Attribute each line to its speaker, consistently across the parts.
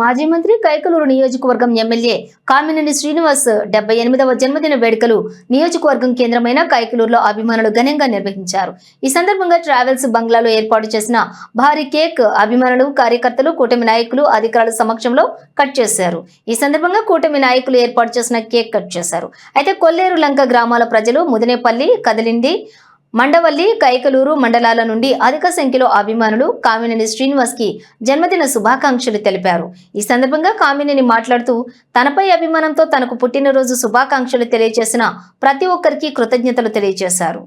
Speaker 1: మాజీ మంత్రి కైకలూరు నియోజకవర్గం ఎమ్మెల్యే కామినేని శ్రీనివాస్ డెబ్బై ఎనిమిదవ జన్మదిన వేడుకలు నియోజకవర్గం కేంద్రమైన కైకలూరులో అభిమానులు ఘనంగా నిర్వహించారు. ఈ సందర్భంగా ట్రావెల్స్ బంగ్లాలో ఏర్పాటు చేసిన భారీ కేక్ అభిమానులు కార్యకర్తలు కూటమి నాయకులు అధికారుల సమక్షంలో కట్ చేశారు. ఈ సందర్భంగా కూటమి నాయకులు ఏర్పాటు చేసిన కేక్ కట్ చేశారు. అయితే కొల్లేరు లంక గ్రామాల ప్రజలు ముదినేపల్లి కదిలింది మండవల్లి కైకలూరు మండలాల నుండి అధిక సంఖ్యలో అభిమానులు కామినేని శ్రీనివాస్కి జన్మదిన శుభాకాంక్షలు తెలిపారు. ఈ సందర్భంగా కామినేని మాట్లాడుతూ తనపై అభిమానంతో తనకు పుట్టినరోజు శుభాకాంక్షలు తెలియజేసిన ప్రతి ఒక్కరికి కృతజ్ఞతలు తెలియజేశారు.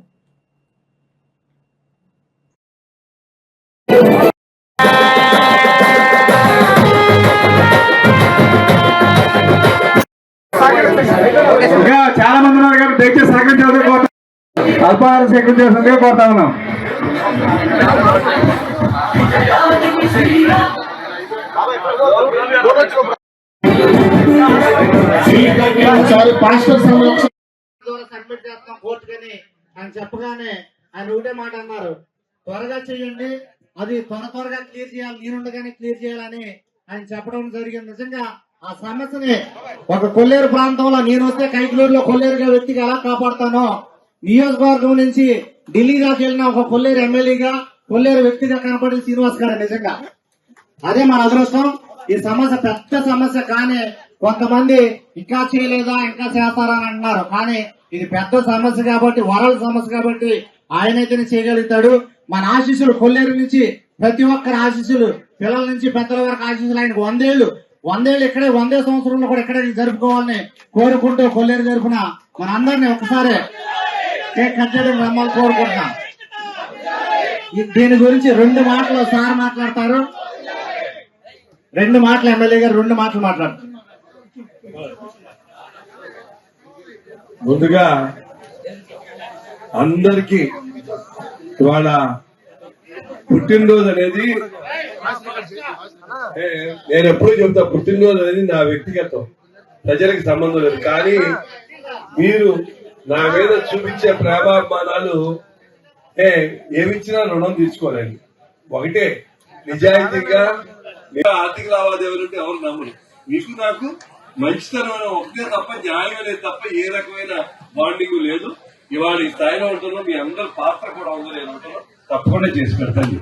Speaker 2: చాలా మంది ఉన్నారు కాబట్టి దయచేసి సహకరించాల్సి కోరుతా అల్పాహారం కోరుతా ఉన్నాం.
Speaker 3: సబ్మిట్ చేస్తాం కోర్టుకని ఆయన చెప్పగానే ఆయన ఒకటే మాట అన్నారు త్వరగా చేయండి అది త్వర త్వరగా క్లియర్ చేయాలి నేనుండగానే క్లియర్ చేయాలని ఆయన చెప్పడం జరిగింది నిజంగా ఆ సమస్యని ఒక కొల్లేరు ప్రాంతంలో నేను వస్తే కైకులూరులో కొల్లేరుగా వ్యక్తిగా ఎలా కాపాడతానో నియోజకవర్గం నుంచి ఢిల్లీ దాకా వెళ్ళిన ఒక కొల్లేరు ఎమ్మెల్యేగా కొల్లేరు వ్యక్తిగా కనపడిన శ్రీనివాస్ గారు నిజంగా. అదే మన అదృష్టం. ఈ సమస్య పెద్ద సమస్య కానీ కొంతమంది ఇంకా చేయలేదా ఇంకా చేస్తారని అంటున్నారు. కానీ ఇది పెద్ద సమస్య కాబట్టి వరల్డ్ సమస్య కాబట్టి ఆయనైతేనే చేయగలుగుతాడు. మన ఆశీస్సులు కొల్లేరు నుంచి ప్రతి ఒక్కరి ఆశీస్సులు పిల్లల నుంచి పెద్దల వరకు ఆశీస్సులు ఆయనకు వందేళ్ళు వందేళ్ళు ఇక్కడే వందే సంవత్సరంలో కూడా ఇక్కడే జరుపుకోవాలని కోరుకుంటూ కొల్లేరు జరుపున మన అందరినీ ఒకసారి కేక్ కట్ చేయడం రమ్మని దీని గురించి రెండు మాటలు సార్ మాట్లాడతారు. రెండు మాటలు ఎమ్మెల్యే గారు రెండు మాటలు మాట్లాడతారు.
Speaker 4: ముందుగా అందరికి ఇవాళ పుట్టినరోజు అనేది నేను ఎప్పుడూ చెప్తా పుట్టినరోజు అనేది నా వ్యక్తిగతం ప్రజలకు సంబంధం లేదు. కానీ మీరు నా మీద చూపించే ప్రేమాభిమానాలు ఏ ఏమిచ్చినా రుణం తీసుకోలేదు ఒకటే నిజాయితీగా ఆర్థిక లావాదేవీలు అంటే ఎవరు నమ్మరు. మీకు నాకు మంచితనమైన ఒకటే తప్ప న్యాయం లేదు తప్ప ఏ రకమైన బాండింగ్ లేదు. ఇవాళ ఈ స్థాయిలో ఉంటున్నాం. మీ అందరి పాత్ర కూడా ఉందని నేను తప్పకుండా చేసి పెడతాను.